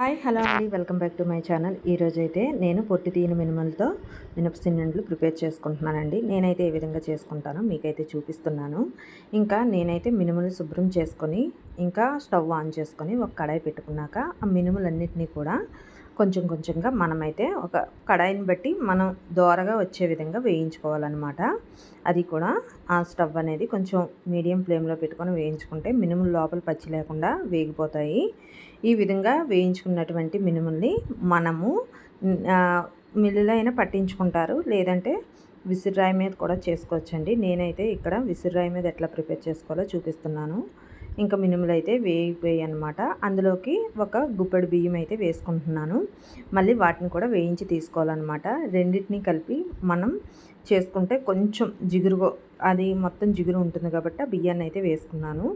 Hi hello అండి. Welcome back to my channel. ఈరోజు అయితే నేను పొట్టి తీయని మినుములతో మినపసిన్నుండ్లు ప్రిపేర్ చేసుకుంటున్నానండి. నేనైతే ఏ విధంగా చేసుకుంటానో మీకైతే చూపిస్తున్నాను. ఇంకా నేనైతే మినుములు శుభ్రం చేసుకొని ఇంకా స్టవ్ ఆన్ చేసుకొని ఒక కడాయి పెట్టుకున్నాక ఆ మినుములన్నింటినీ కూడా కొంచెం కొంచెంగా మనమైతే ఒక కడాయిని బట్టి మనం దోరగా వచ్చే విధంగా వేయించుకోవాలన్నమాట. అది కూడా ఆ స్టవ్ అనేది కొంచెం మీడియం ఫ్లేమ్లో పెట్టుకొని వేయించుకుంటే మినుములు లోపల పచ్చి లేకుండా వేగిపోతాయి. ఈ విధంగా వేయించుకున్నటువంటి మినుముల్ని మనము మిల్లులో అయినా పట్టించుకుంటారు. లేదంటే విసిరాయి మీద కూడా చేసుకోవచ్చండి. నేనైతే ఇక్కడ విసిరాయి మీద ఎట్లా ప్రిపేర్ చేసుకోవాలో చూపిస్తున్నాను. ఇంకా మినుములు అయితే వేగిపోయాయి అనమాట అందులోకి ఒక గుప్పెడు బియ్యం అయితే వేసుకుంటున్నాను. మళ్ళీ వాటిని కూడా వేయించి తీసుకోవాలన్నమాట. రెండింటిని కలిపి మనం చేసుకుంటే కొంచెం జిగురు అది మొత్తం జిగురు ఉంటుంది కాబట్టి ఆ బియ్యాన్ని అయితే వేసుకున్నాను.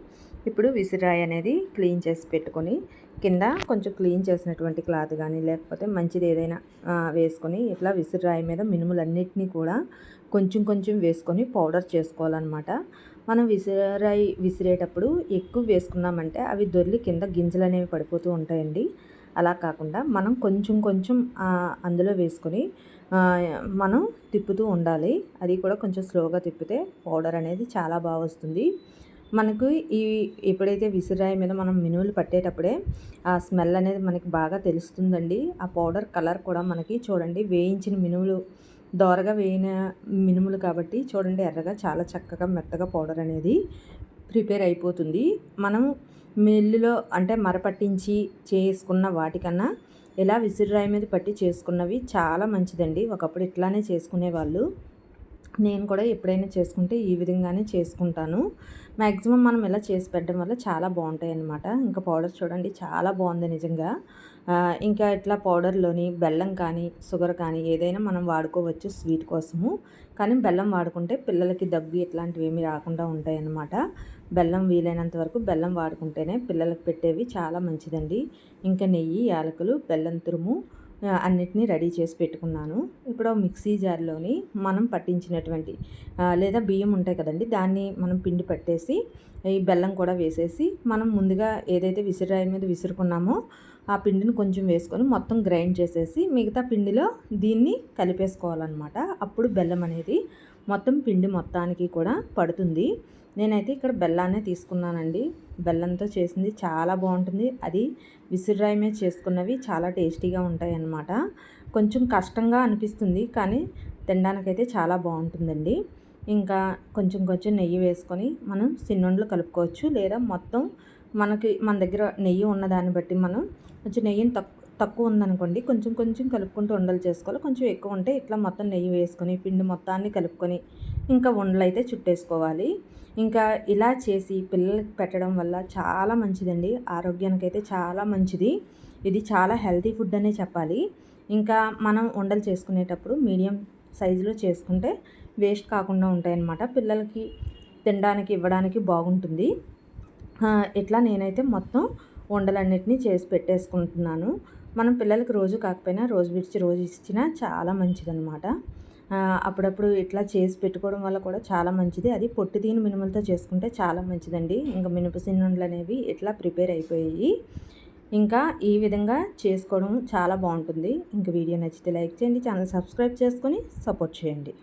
ఇప్పుడు విసిరాయి అనేది క్లీన్ చేసి పెట్టుకొని కింద కొంచెం క్లీన్ చేసినటువంటి క్లాత్ కానీ లేకపోతే మంచిది ఏదైనా వేసుకొని ఇట్లా విసిరాయి మీద మినుములన్నిటినీ కూడా కొంచెం కొంచెం వేసుకొని పౌడర్ చేసుకోవాలన్నమాట. మనం విసిరాయి విసిరేటప్పుడు ఎక్కువ వేసుకున్నామంటే అవి దొర్లి కింద గింజలు అనేవి పడిపోతూ ఉంటాయండి. అలా కాకుండా మనం కొంచెం కొంచెం అందులో వేసుకొని మనం తిప్పుతూ ఉండాలి. అది కూడా కొంచెం స్లోగా తిప్పితే పౌడర్ అనేది చాలా బాగా వస్తుంది. మనకు ఈ ఎప్పుడైతే విసిరాయి మీద మనం మినువులు పట్టేటప్పుడే ఆ స్మెల్ అనేది మనకి బాగా తెలుస్తుందండి. ఆ పౌడర్ కలర్ కూడా మనకి చూడండి వేయించిన మినువులు దోరగా వేయిన మినుములు కాబట్టి చూడండి ఎర్రగా చాలా చక్కగా మెత్తగా పౌడర్ అనేది ప్రిపేర్ అయిపోతుంది. మనం మిల్లులో అంటే మరపట్టించి చేసుకున్న వాటికన్నా ఇలా విసిరిరాయి మీద పట్టి చేసుకున్నవి చాలా మంచిదండి. ఒకప్పుడు ఇట్లానే చేసుకునేవాళ్ళు. నేను కూడా ఎప్పుడైనా చేసుకుంటే ఈ విధంగానే చేసుకుంటాను. మ్యాక్సిమం మనం ఇలా చేసి పెట్టడం వల్ల చాలా బాగుంటాయి అన్నమాట ఇంకా పౌడర్ చూడండి చాలా బాగుంది నిజంగా. ఇంకా ఇట్లా పౌడర్లోని బెల్లం కానీ షుగర్ కానీ ఏదైనా మనం వాడుకోవచ్చు స్వీట్ కోసము. కానీ బెల్లం వాడుకుంటే పిల్లలకి దగ్గు ఇట్లాంటివి ఏమి రాకుండా ఉంటాయన్నమాట. బెల్లం వీలైనంత వరకు బెల్లం వాడుకుంటేనే పిల్లలకు పెట్టేవి చాలా మంచిదండి. ఇంకా నెయ్యి యాలకులు బెల్లం తురుము అన్నిటినీ రెడీ చేసి పెట్టుకున్నాను. ఇప్పుడు మిక్సీ జార్లోని మనం పట్టించినటువంటి లేదా బియ్యం ఉంటాయి కదండి దాన్ని మనం పిండి పట్టేసి ఈ బెల్లం కూడా వేసేసి మనం ముందుగా ఏదైతే విసిరాయి మీద విసురుకున్నామో ఆ పిండిని కొంచెం వేసుకొని మొత్తం గ్రైండ్ చేసేసి మిగతా పిండిలో దీన్ని కలిపేసుకోవాలన్నమాట. అప్పుడు బెల్లం అనేది మొత్తం పిండి మొత్తానికి కూడా పడుతుంది. నేనైతే ఇక్కడ బెల్లాన్నే తీసుకున్నానండి. బెల్లంతో చేసింది చాలా బాగుంటుంది. అది విసిరాయి మీద చేసుకున్నవి చాలా టేస్టీగా ఉంటాయి అన్నమాట కొంచెం కష్టంగా అనిపిస్తుంది కానీ తినడానికైతే చాలా బాగుంటుందండి. ఇంకా కొంచెం కొంచెం నెయ్యి వేసుకొని మనం సిన్నుండలు కలుపుకోవచ్చు. లేదా మొత్తం మనకి మన దగ్గర నెయ్యి ఉన్నదాన్ని బట్టి మనం కొంచెం నెయ్యిని తక్కువ తక్కువ ఉందనుకోండి కొంచెం కొంచెం కలుపుకుంటూ ఉండలు చేసుకోవాలి. కొంచెం ఎక్కువ ఉంటే ఇట్లా మొత్తం నెయ్యి వేసుకొని పిండి మొత్తాన్ని కలుపుకొని ఇంకా ఉండలు అయితే చుట్టేసుకోవాలి. ఇంకా ఇలా చేసి పిల్లలకి పెట్టడం వల్ల చాలా మంచిదండి. ఆరోగ్యానికి అయితే చాలా మంచిది. ఇది చాలా హెల్తీ ఫుడ్ అనే చెప్పాలి. ఇంకా మనం ఉండలు చేసుకునేటప్పుడు మీడియం సైజులో చేసుకుంటే వేస్ట్ కాకుండా ఉంటాయన్నమాట. పిల్లలకి తినడానికి ఇవ్వడానికి బాగుంటుంది. ఇట్లా నేనైతే మొత్తం ఉండలన్నిటినీ చేసి పెట్టేసుకుంటున్నాను. మనం పిల్లలకి రోజు కాకపోయినా రోజు విడిచి రోజు ఇచ్చినా చాలా మంచిదన్నమాట. అప్పుడప్పుడు ఇట్లా చేసి పెట్టుకోవడం వల్ల కూడా చాలా మంచిది. అది పొట్టు తీని మినుములతో చేసుకుంటే చాలా మంచిదండి. ఇంకా మినపసిన్నుండలు అనేవి ఇట్లా ప్రిపేర్ అయిపోయాయి. ఇంకా ఈ విధంగా చేసుకోవడం చాలా బాగుంటుంది. ఇంకా వీడియో నచ్చితే లైక్ చేయండి ఛానల్ సబ్స్క్రైబ్ చేసుకొని సపోర్ట్ చేయండి.